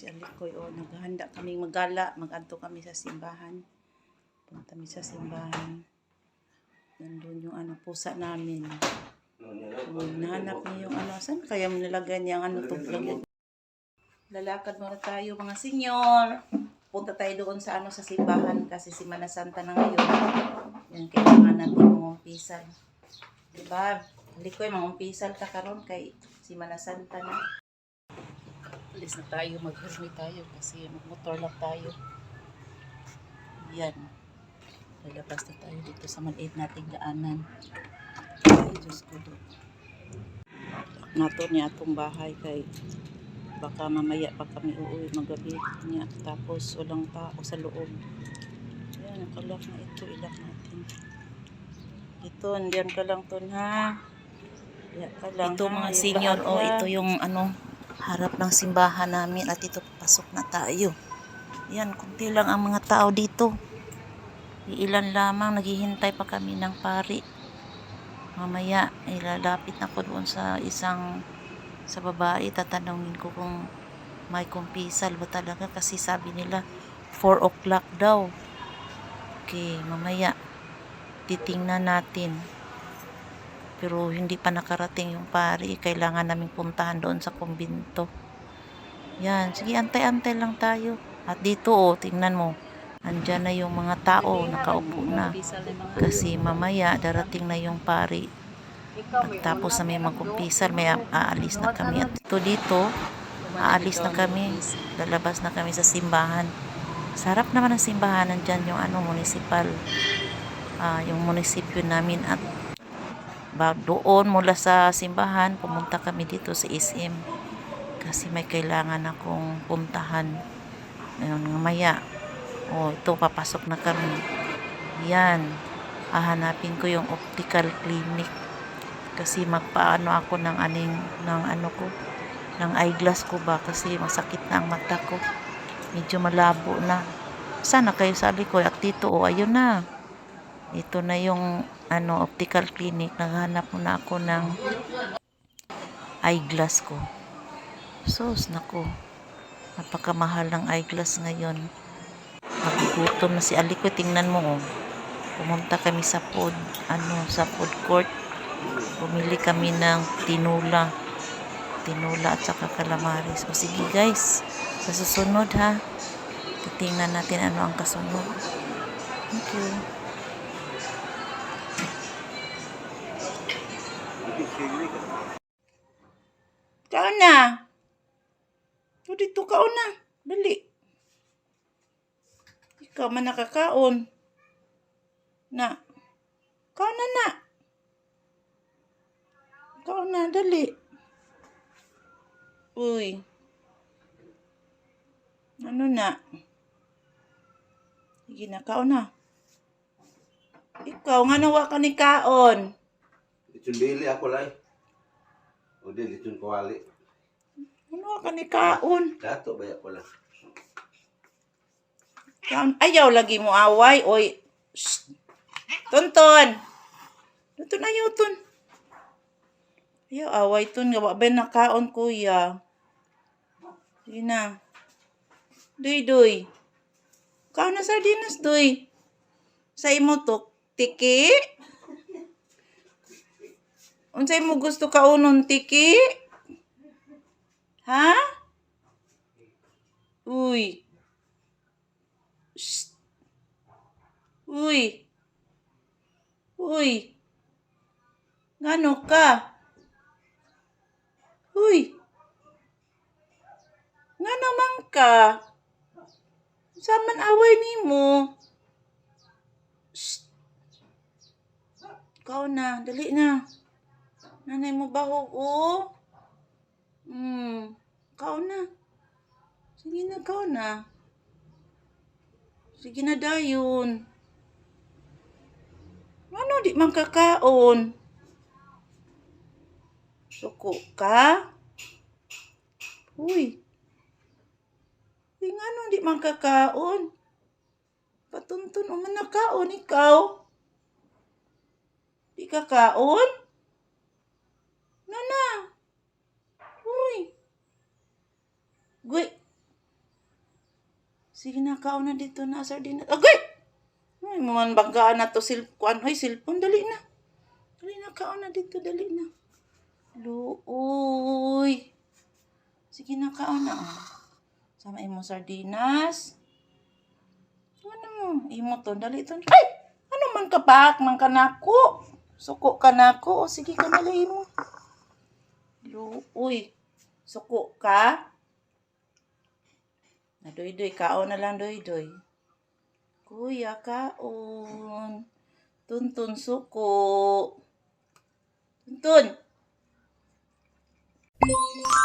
si Alikoy, o naghahanda kaming magala, mag-adto kami sa simbahan. Punta kami sa simbahan. Nandun yung ano, pusa namin. O, nahanap niya yung ano, saan kaya mo nilagay niya ang ano to? Lalakad muna tayo mga senyor. Punta tayo doon sa ano sa simbahan kasi si Mana Santa na ngayon. Yan, kailangan natin mangumpisal. Diba? Alikoy, mangumpisal ka karon kay si Mana Santa na. Alis na tayo, mag-hermi tayo kasi magmotor lang tayo. Yan. Lalabas na tayo dito sa maliit nating daanan. Ay, Diyos ko. Nato niya atong bahay kay baka mamaya pa kami uuwi magabi niya tapos walang tao sa loob. Yan, nakalak na ito, ilak natin. Ito, diyan ka lang ton ha. Diyan ka lang. Ito ha. mga senior, baan oh, ito yung ano, harap ng simbahan namin at ito papasok na tayo. Yan, kunti lang ang mga tao dito. Ilan lamang, naghihintay pa kami ng pari. Mamaya, ilalapit na ko doon sa isang sa babae, tatanungin ko kung may kumpisal ba talaga kasi sabi nila 4 o'clock daw. Okay, mamaya titingnan natin. Pero hindi pa nakarating yung pari kailangan naming puntahan doon sa kumbinto. Yan sige antay-antay lang tayo. At dito oh tingnan mo. Andyan na yung mga tao nakaupo na. Kasi mamaya darating na yung pari tapos na may magkumpisal may aalis na kami. At ito dito aalis na kami. Lalabas na kami sa simbahan. Sarap naman ng simbahan nandyan yung ano municipal ah, yung munisipyo namin. At doon mula sa simbahan pumunta kami dito sa SM kasi may kailangan akong puntahan. Ngayon mamaya oh ito papasok na kami. Yan. Hahanapin ko yung optical clinic kasi magpaano ako ng aning ng ano ko ng eyeglass ko ba? Kasi masakit na ang mata ko. Medyo malabo na. Sana kayo sa ko at dito oh ayun na. Ito na yung ano optical clinic. Naghanap muna ako ng eyeglass ko. Sos nako napakamahal ng eyeglass ngayon. Nagugutom na si Aliko. Tingnan mo oh. Pumunta kami sa food ano sa food court bumili kami ng tinula tinula at saka calamares o sige guys sa susunod ha titingnan natin ano ang kasunod thank you Kaon na. O dito kaon na. Dali. Ikaw man nakakaon. Na. Kaon na na. Kaon na, dali. Uy. Ano na? Sige na, kaon na. Ikaw, nga nawa ka ni kaon. Litsun bili ako lay. O di litsun kawali. Ano ka ni kaon? Dato ba ako lang. Kaon, ayaw lagi mo away. Oy, Shh. Tonton. Tonton, ayaw, ton. Ayaw, away, ton. Gawa ba na kaon, kuya? Sige na. Duy, duy. Kaon na sardinas, duy. Sa imo to, tiki? Unsay mo gusto kaunon, tiki? Ha? Uy. Shh. Uy. Uy. Ngano ka? Uy. Nga naman ka. Saman away ni mo. Shh. Ikaw na. Dali na. Nanay mo bahog, oh. Hmm. Ikaw na. Sige na, ikaw na. Sige na dayon. Ano di man kakaon? Suko ka? Uy. Uy, nga no, di man kakaon. Patuntun, o man nakaon ikaw. Di ka kaon? Nana. Uy. Guy. Sige na, kaon na dito na, sardinas. Agay! Ay, maman banggaan na to sil kuan ay cellphone dali na. Dali na kaon na dito, dali na. Luoy. Sige na kaon na. Sama imo sardinas. Ano mo? Imo to, dali to. Ay! Ano man ka pak, man ka nako. Suko ka nako. O sige ka na mo. Luoy. Suko ka? Na doy-doy, kaon na lang doy-doy. Kuya, kaon. Tuntun suko. Tuntun. you